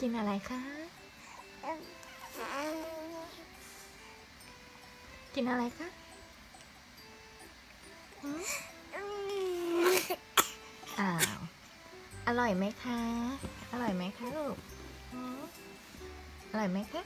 กินอะไรคะ กินอะไรคะอ้าว อร่อยไหมคะ อร่อยไหมคะลูก อร่อยไหมคะ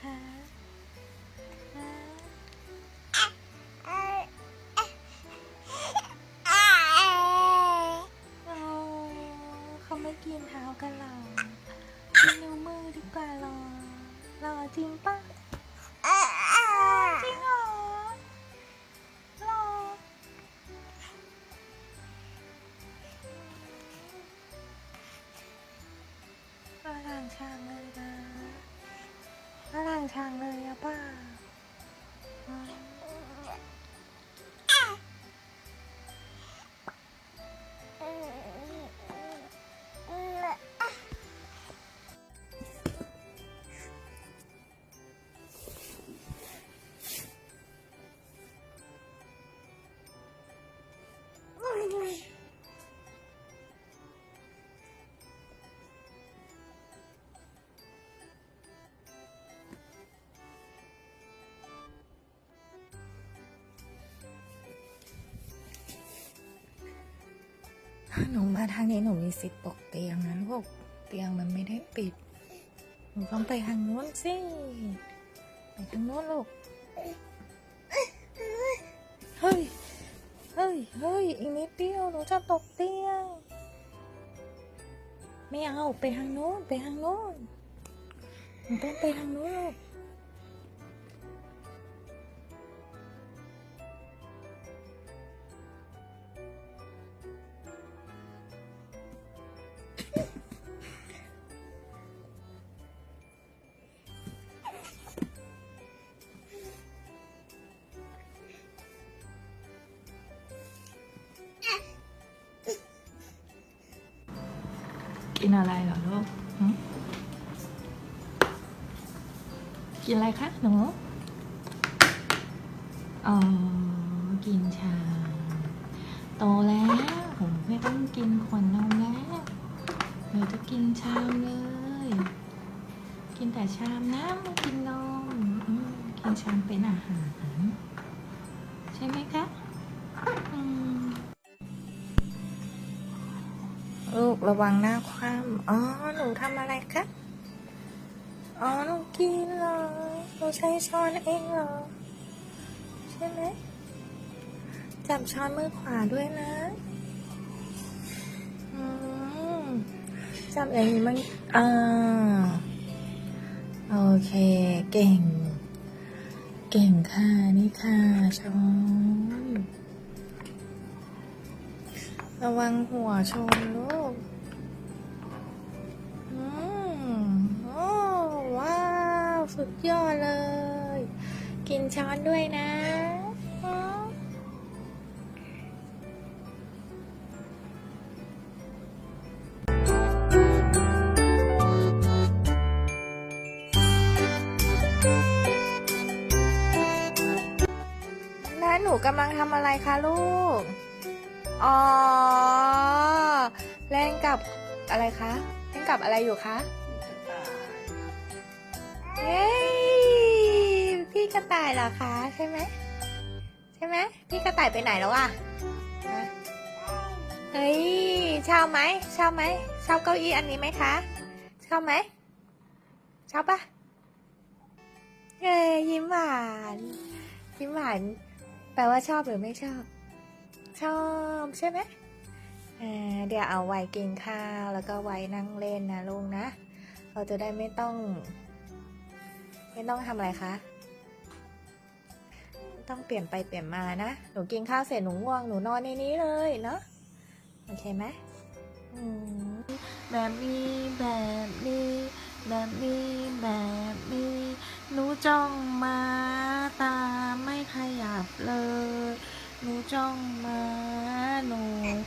คะฮะเขาไม่กินเท้ากันหรอกินนิ้วมือดีกว่าหรอหรอจริงปะจริงเหรอหรอน่ารังช่างเลยนะ น่ารังช่างเลยอะป้าอื หนูมาทางนี้หนูมีสิทธิ์ตกเตียงนะลูก เตียงมันไม่ได้ปิด หนูต้องไปทางนู้นสิ ไปทางนู้นลูก เฮ้ย เฮ้ย เฮ้ย อีกนิดเดียวหนูจะตกเตียง ไม่เอา ไปทางโน้น ไปทางโน้น หนูต้องไปทางโน้นลูก อะไรเหรอลูกกินอะไรคะหนูอ๋อ กินชา โตแล้ว ผมไม่ต้องกินขวดนมแล้ว เดี๋ยวจะกินชามเลย กินแต่ชามนะไม่กินนมอืมกินชามเป็นอาหาร ใช่ไหมคะลูกระวังน้าคว่ำ อ๋อ หนูทำอะไรคะ อ๋อ หนูกินเหรอ หนูใช้ช้อนเองเหรอ ใช่ไหม จับช้อนมือขวาด้วยนะอืมจับอย่างนี้มันอ่าโอเค เก่ง เก่งค่ะ นี่ค่ะ ช้อน ระวังหัวชนลูก สุดยอดเลย กินช้อนด้วยนะ แล้วหนูกำลังทำอะไรคะลูก อ๋อ เล่นกับอะไรคะ เล่นกับอะไรอยู่คะ เฮ้ย พี่กระต่ายเหรอคะใช่ไหมใช่ไหมพี่กระต่ายไปไหนแล้วอะฮะเฮ้ยชอบไหมชอบไหมชอบเก้าอี้อันนี้ไหมคะชอบไหมชอบปะเอ้ยยิ้มหวานยิ้มหวานแปลว่าชอบหรือไม่ชอบ ชอบใช่ไหมเดี๋ยวเอาไว้กินข้าวแล้วก็ไว้นั่งเล่นนะลุงนะ เราจะได้ไม่ต้อง ไม่ต้องทำอะไรคะต้องเปลี่ยนไปเปลี่ยนมานะ หนูกินข้าวเสร็จหนูง่วงหนูนอนในนี้เลยเนาะโอเคไหมแบบนี้แบบนี้แบบนี้แบบนี้หนูจ้องมาตาไม่ขยับเลยหนูจ้องมาหนู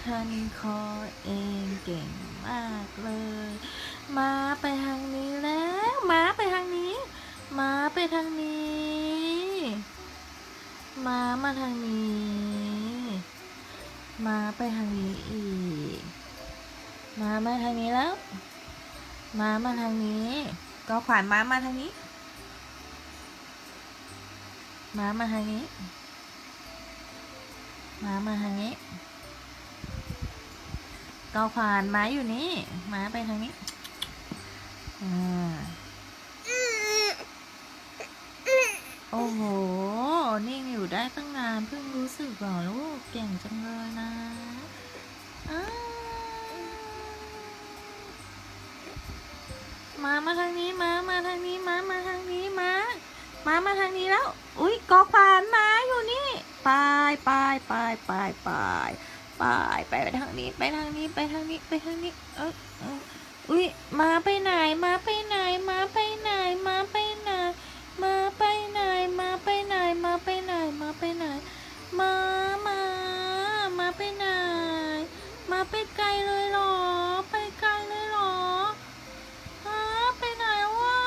คันคอเองเก่งมากเลย มาไป ทางนี้ ม้ามาทางนี้ ม้าไปทางนี้อีก ม้ามาทางนี้แล้ว ม้ามาทางนี้ ก็ขวานม้ามาทางนี้ ม้ามาทางนี้ ม้ามาทางนี้ก็ขวานม้าอยู่นี่ ม้าไปทางนี้ อ่า โอ้โห นิ่งอยู่ได้ตั้งนานเพิ่งรู้สึกหรอลูกเก่งจังเลยนะมามาทางนี้มามาทางนี้มามาทางนี้มามามาทางนี้แล้ว อุ้ยกอขวานมาอยู่นี่ไปไปไปไปไปไปไปไปทางนี้ไปทางนี้ไปทางนี้ไปทางนี้เอออุ้ยมาไปไหนมาไปไหนมาไปไหนมาไป ไหนมาไปไหนมาไปไหนมามามาไปไหนมาไปไกลเลยหรอ ไปไกลเลยหรอฮะไปไหนวะ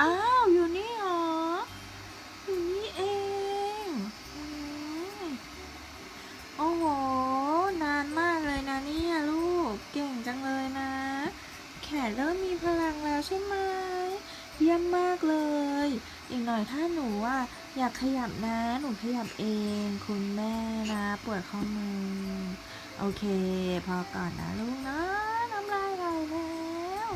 อ้าวอยู่นี่หรออยู่นี่เองโอ้โหนานมากเลยนะเนี่ยลูกเก่งจังเลยนะ แขนเริ่มมีพลังแล้วใช่ไหมเยี่ยมมากเลย อีกหน่อยถ้าหนูว่าอยากขยับนะ หนูขยับเอง คุณแม่นะปวดข้อมือ โอเค พอก่อนนะลูกนะน้ำลายไหลแล้ว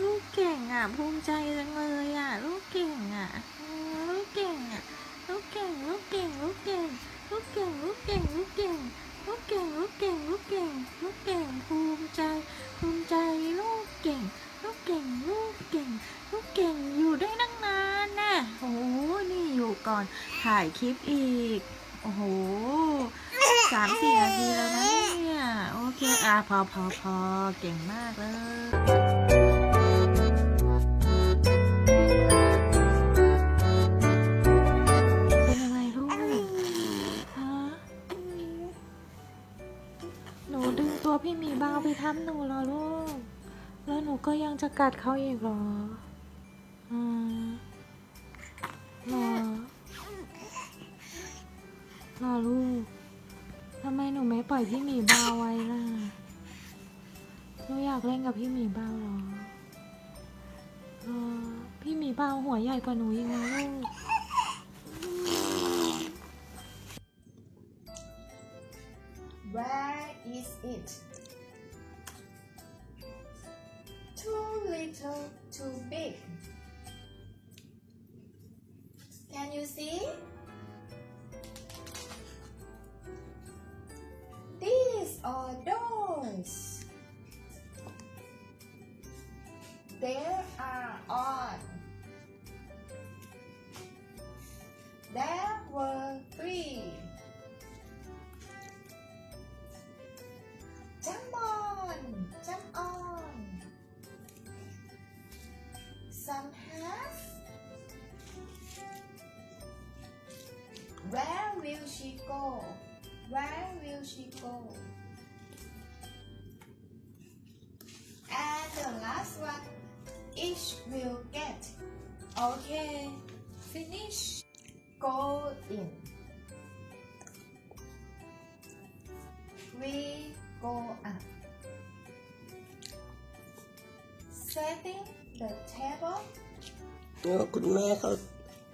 ลูกเก่งอะ ภูมิใจจังเลยอะ ลูกเก่งอะลูกเก่งอะลูกเก่งลูกเก่งลูกเก่งลูกเก่งลูกเก่งลูกเก่งลูกเก่งลูกเก่งลูกเก่งลูกเก่ง ภูมิใจ ภูมิใจ ลูกเก่ง ลูกเก่ง ลูกเก่ง ลูกเก่ง อยู่ได้ตั้งนานน่ะโอ้โห นี่อยู่ก่อน ถ่ายคลิปอีก โอ้โหสามสี่นาทีแล้วนะเนี่ย โอเค อะ พอพอพอเก่งมากเลยเป็นอะไรลูกฮะหนูดึงตัวพี่หมีบาวไปทับหนูเหรอลูก แล้วหนูก็ยังจะกัดเขาอีกเหรอ อืมเหรอ ล่ะลูก ทำไมหนูไม่ปล่อยพี่หมีบาวไว้ล่ะ หนูอยากเล่นกับพี่หมีบาวเหรอเหรอพี่หมีบาวหัวใหญ่กว่าหนูอีกนะลูก Where is it? There are on. There were three. Jump on, jump on. Some have. Where will she go? Where will she go? Each will get. Okay, finish. Go in. We go up. Setting the table. แล้วคุณแม่เขา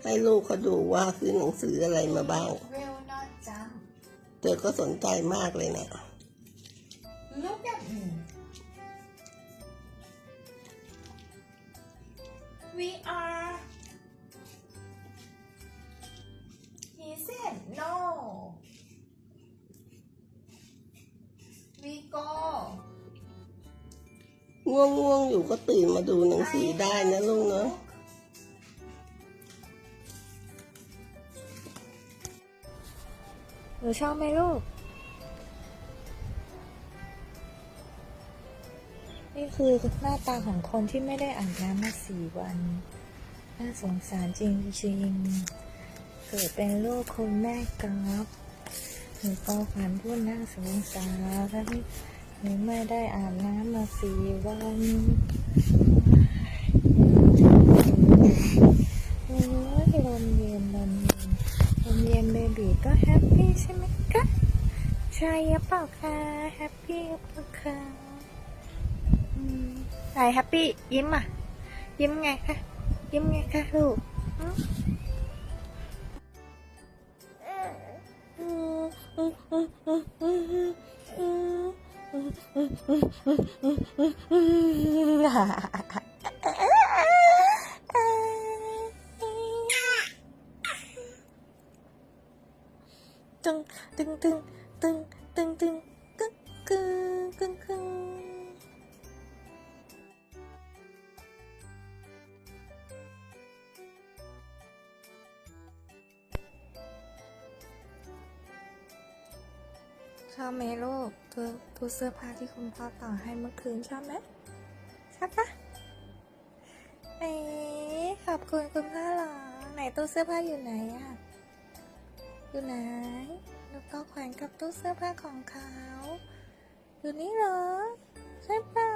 ให้ลูกเขาดูว่าซื้อหนังสืออะไรมาบ้าง Will not jump. เธอก็สนใจมากเลยนะ ง่วงง่วงๆอยู่ก็ตื่นมาดูหนังสือได้นะลูกเนาะหนูชอบไหมลูก นี่คือหน้าตาของคนที่ไม่ได้อาบน้ำมาสี่วัน น่าสงสารจริงเกิดเป็นลูกคุณแม่กอล์ฟหนูก็ฝันพูดน่าสงสารหนู ไม่ได้อาบน้ำมาสี่วันโอ้ลมเย็นลมเย็นลมเย็นเบบีก็แฮปปี้ใช่ไหมคะใช่หรือเปล่าคะแฮปปี้หรือเปล่าคะอืมไหนแฮปปี้ยิ้มอะ ยิ้มไงคะยิ้มไงคะลูกอืม ตึงตึงตึงตึงตึงตึงกึก เสื้อผ้าที่คุณพ่อต่อให้เมื่อคืนชอบไหมชอบปะเอ๋ขอบคุณคุณพ่อหรอ ไหนตู้เสื้อผ้าอยู่ไหนอะอยู่ไหน แล้วก็แขวนกับตู้เสื้อผ้าของเขา อยู่นี่เหรอ ใช่เปล่า